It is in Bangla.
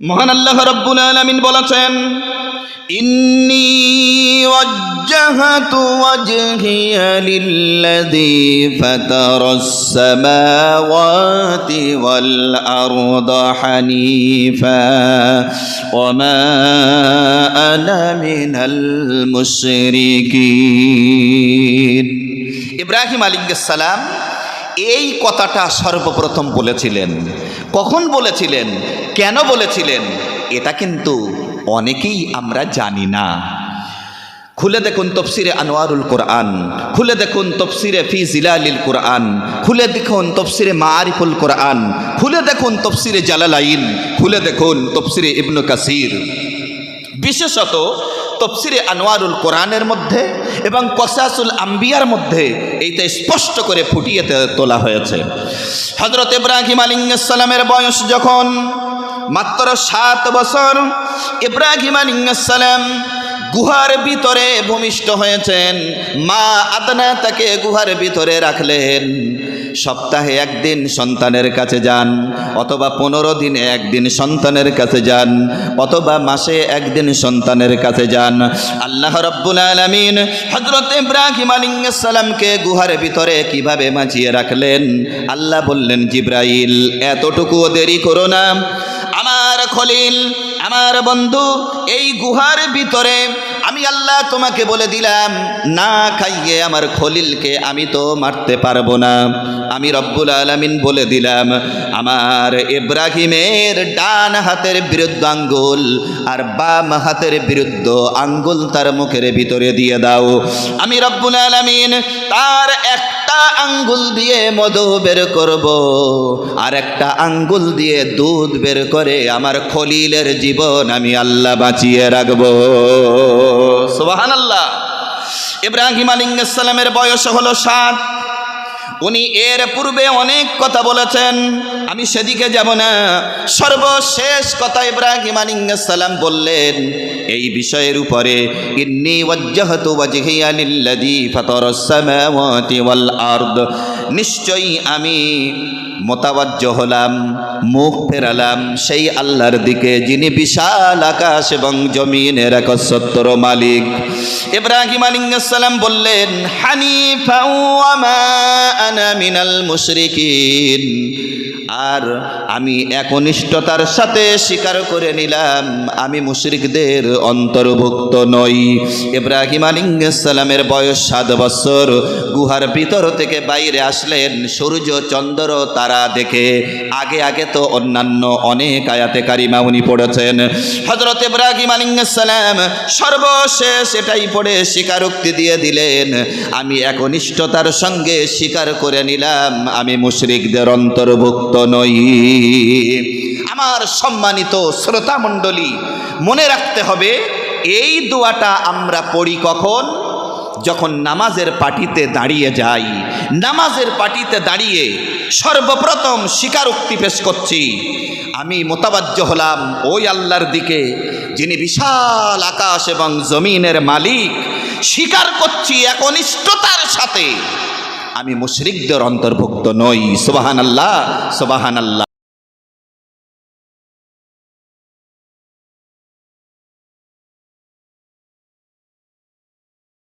মহান আল্লাহ রব্বুল আলামিন বলেছেন, ইন্নি ওয়াজ্জাহাতু ওয়াজহিয়া লিল্লাযী ফাতারাস সামাওয়াতি ওয়াল আরদা হানিফা, ওয়া মা আনা ইব্রাহিম আলাইহিস সালাম এই কথাটা সর্বপ্রথম বলেছিলেন। কখন বলেছিলেন? কেন বলেছিলেন? এটা কিন্তু অনেকেই আমরা জানি না। খুলে দেখুন তফসিরে আনোয়ারুল কোরআন, খুলে দেখুন তফসিরে ফি জিলালিল কোরআন, খুলে দেখুন তফসিরে মারিফুল কোরআন, খুলে দেখুন তফসিরে জালালাইন খুলে দেখুন তফসিরে ইবনু কাসির। বিশেষত তফসিরে আনোয়ারুল কোরআনের মধ্যে এবং কসাসুল আম্বিয়ার মধ্যে এইটা স্পষ্ট করে ফুটিয়ে তোলা হয়েছে। হজরত ইব্রাহিম আলিঙ্গাসালামের বয়স যখন মাত্র সাত বছর, ইব্রাহিম আলিঙ্গাসালাম গুহার ভিতরে ভূমিষ্ঠ হয়েছেন। মা আদনা তাকে গুহার ভিতরে রাখলেন। সপ্তাহে একদিন সন্তানের কাছে যান, অথবা পনেরো দিনে একদিন সন্তানের কাছে যান, অথবা মাসে একদিন সন্তানের কাছে যান। আল্লাহ রব্বুল আলমিন হজরত ইব্রাহিম আলিঙ্গাসালামকে গুহার ভিতরে কীভাবে মাঝিয়ে রাখলেন? আল্লাহ বললেন, জিব্রাইল এতটুকুও দেরি করো না। আমার খলিল, আমার বন্ধু, এই গুহার ভিতরে আমি আল্লাহ তোমাকে বলে দিলাম, না খাইয়ে আমার খলিলকে আমি তো মারতে পারব না। আমি রব্বুল আলমিন বলে দিলাম, আমার ইব্রাহিমের ডান হাতের বিরুদ্ধ আঙ্গুল আর বাম হাতের বিরুদ্ধ আঙ্গুল তার মুখের ভিতরে দিয়ে দাও। আমি রব্বুল আলমিন তার একটা আঙ্গুল দিয়ে মধু বের করব আর একটা আঙ্গুল দিয়ে দুধ বের করে আমার খলিলের জীবন আমি আল্লাহ বাঁচিয়ে রাখব। সোবাহান আল্লাহ ইব্রাহিম আলিঙ্গাসালামের বয়স হলো সাত। উনি এর পূর্বে অনেক কথা বলেছেন। আমি সেদিকে যাব না। সর্বশেষ কথা ইব্রাহিম আলিঙ্গাসালাম বললেন, এই বিষয়ের উপরে ইন্নি ওয়াজ্জাহতু ওয়াজহিয়া লিল্লাযী ফাতারাস সামাওয়াতি ওয়াল আরদ। নিশ্চয়ই আমি মোতাবাজ্য হলাম, মুখ ফেরালাম। সেই আল্লাহর দিকে যিনি বিশাল আকাশ এবং জমিনের একসত্তর মালিক। ইব্রাহিম আলিঙ্গাসালাম বললেন হানিফা আনা মিনাল মুশরিকিন। আর আমি একনিষ্ঠতার সাথে স্বীকার করে নিলাম, আমি মুশরিকদের অন্তর্ভুক্ত নই। ইব্রাহিম আলিঙ্গাসালামের বয়স সাত বছর, গুহার ভিতর থেকে বাইরে আসলেন, সূর্য, চন্দ্র, তারা দেখে আগে আগে তো অন্যান্য অনেক আয়াতে কারিমা উনি পড়েছেন। হজরত ইব্রাহিম আলিঙ্গাসালাম সর্বশেষ এটাই পড়ে স্বীকারোক্তি দিয়ে দিলেন, আমি একনিষ্ঠতার সঙ্গে স্বীকার করে নিলাম, আমি মুশরিকদের অন্তর্ভুক্ত নই। আমার সম্মানিত শ্রোতা মণ্ডলী, মনে রাখতে হবে, এই দোয়াটা আমরা পড়ি কখন? যখন নামাজের পাটিতে দাঁড়িয়ে যাই। নামাজের পাটিতে দাঁড়িয়ে সর্বপ্রথম স্বীকারোক্তি পেশ করছি, আমি মোতাবাজ্য হলাম ওই আল্লাহর দিকে, যিনি বিশাল আকাশ এবং জমিনের মালিক। স্বীকার করছি একনিষ্ঠতার সাথে। আমি মুশরিকদের অন্তর্ভুক্ত নই। সুবাহান আল্লাহ সুবাহান আল্লাহ